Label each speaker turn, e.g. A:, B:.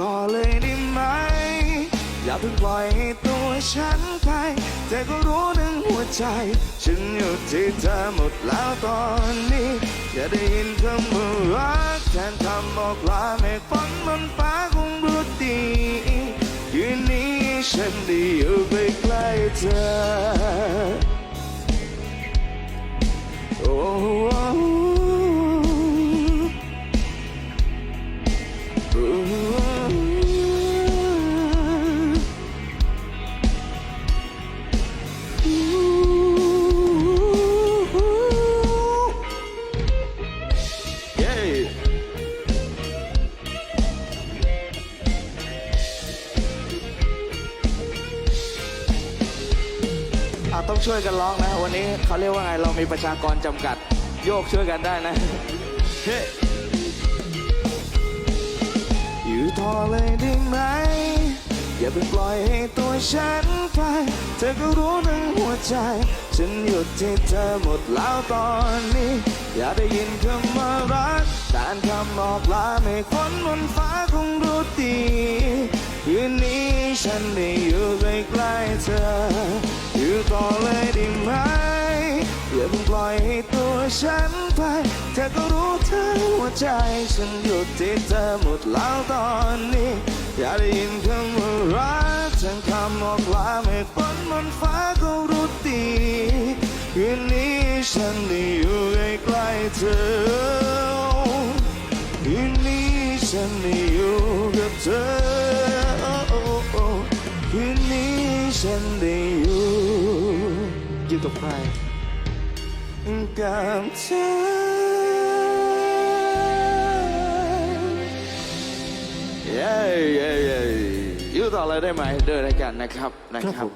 A: ต่อเลยได้ไหม อย่าเพิ่งปล่อยให้ตัวฉันไปเธอก็รู้ทั้งหัวใจ ฉันอยู่ที่เธอหมดแล้วตอนนี้ อย่าได้ยินคำว่ารักแทนคำบอกลาเมฆฝนบนฟ้าคงรู้ดีคืนนี้ฉันได้อยู่ใกล้เธอ โอ้ อะต้องช่วยกันร้องนะ วันนี้เขาเรียกว่าไงเรามีประชากรจำกัด โยกช่วยกันได้นะ เฮ้อยู่ต่อเลยได้ไหม อย่าเพิ่งปล่อยให้ตัวฉันไป เธอก็รู้ทั้งหัวใจ ฉันหยุดที่เธอหมดแล้วตอนนี้ อย่าได้ยินคำว่ารักแต่คำบอกลาไม่คนบนฟ้าคงรู้ดีคืนนี้ฉันได้อยู่ใกล้ๆเธอ ฉันไป เธอก็รู้ทั้งหัวใจ ฉันหยุดที่เธอหมดแล้วตอนนี้ อย่าได้ยินคำว่ารักทั้งคำบอกลาไม่ฝนบนฟ้าก็รู้ดีคืนนี้ฉันได้อยู่ใกล้เธอคืนนี้ฉันได้อยู่กับเธอคืนนี้ฉันได้อยู่อยู่กับใคร กับเธอเย้เย้เย้อยู่ต่อเลยได้ไหมเดินด้วยกันนะครับนะครับ